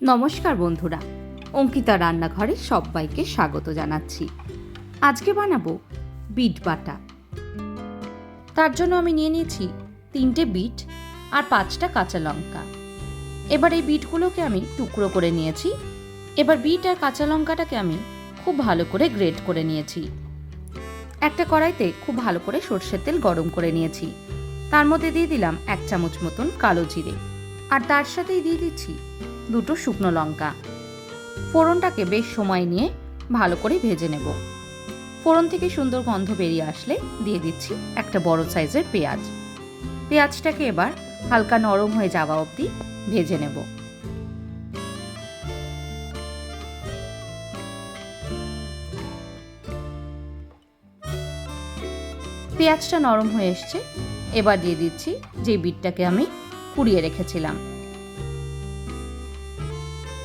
নমস্কার বন্ধুরা, অঙ্কিতা রান্নাঘরে সবাইকে স্বাগত জানাচ্ছি। আজকে বানাবো বিট বাটা। তার জন্য আমি নিয়ে নিয়েছি তিনটে বিট আর পাঁচটা কাঁচা লঙ্কা। এবার এই বিটগুলোকে আমি টুকরো করে নিয়েছি। এবার বিট আর কাঁচা লঙ্কাটাকে আমি খুব ভালো করে গ্রেট করে নিয়েছি। একটা কড়াইতে খুব ভালো করে সর্ষের তেল গরম করে নিয়েছি। তার মধ্যে দিয়ে দিলাম এক চামচ মতন কালো জিরে। আর তার সাথেই দিয়ে দিচ্ছি দুটো শুকনো লঙ্কা। ফোড়নটাকে বেশ সময় নিয়ে ভালো করে ভেজে নেব। ফোড়ন থেকে সুন্দর গন্ধ বেরিয়ে আসলে দিয়ে দিচ্ছি একটা বড় সাইজের পেঁয়াজ। পেঁয়াজটাকে এবার হালকা নরম হয়ে যাওয়া অবধি ভেজে নেব। পেঁয়াজটা নরম হয়ে এসছে। এবার দিয়ে দিচ্ছি যে বিটটাকে আমি কুড়িয়ে রেখেছিলাম।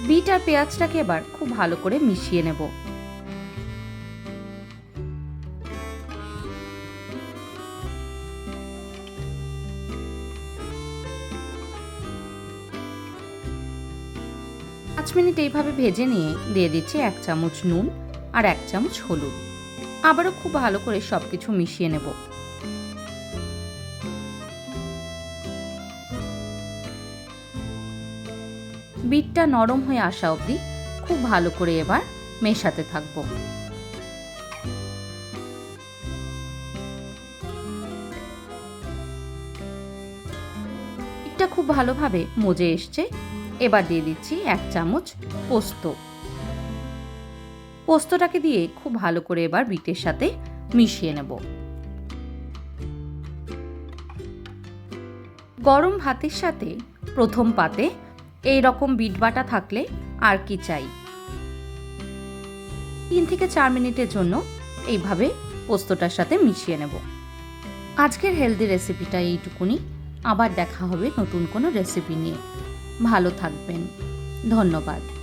বিট আর পেঁয়াজটাকে এবার খুব ভালো করে মিশিয়ে নেব। পাঁচ মিনিট এইভাবে ভেজে নিয়ে দিয়ে দিচ্ছি এক চামচ নুন আর এক চামচ হলুদ। আবারও খুব ভালো করে সব কিছু মিশিয়ে নেব। বিটটা নরম হয়ে আসা অবধি খুব ভালো করে এবার মেশাতে থাকব। বিটটা খুব ভালোভাবে মজে এসছে। এবার দিয়ে দিচ্ছি এক চামচ পোস্ত। পোস্তটাকে দিয়ে খুব ভালো করে এবার বিটের সাথে মিশিয়ে নেব। গরম ভাতের সাথে প্রথম পাতে এই রকম বিটবাটা থাকলে আর কি চাই? তিন থেকে চার মিনিটের জন্য এইভাবে পোস্তটার সাথে মিশিয়ে নেব। আজকের হেলদি রেসিপিটা এইটুকুনি। আবার দেখা হবে নতুন কোনো রেসিপি নিয়ে। ভালো থাকবেন। ধন্যবাদ।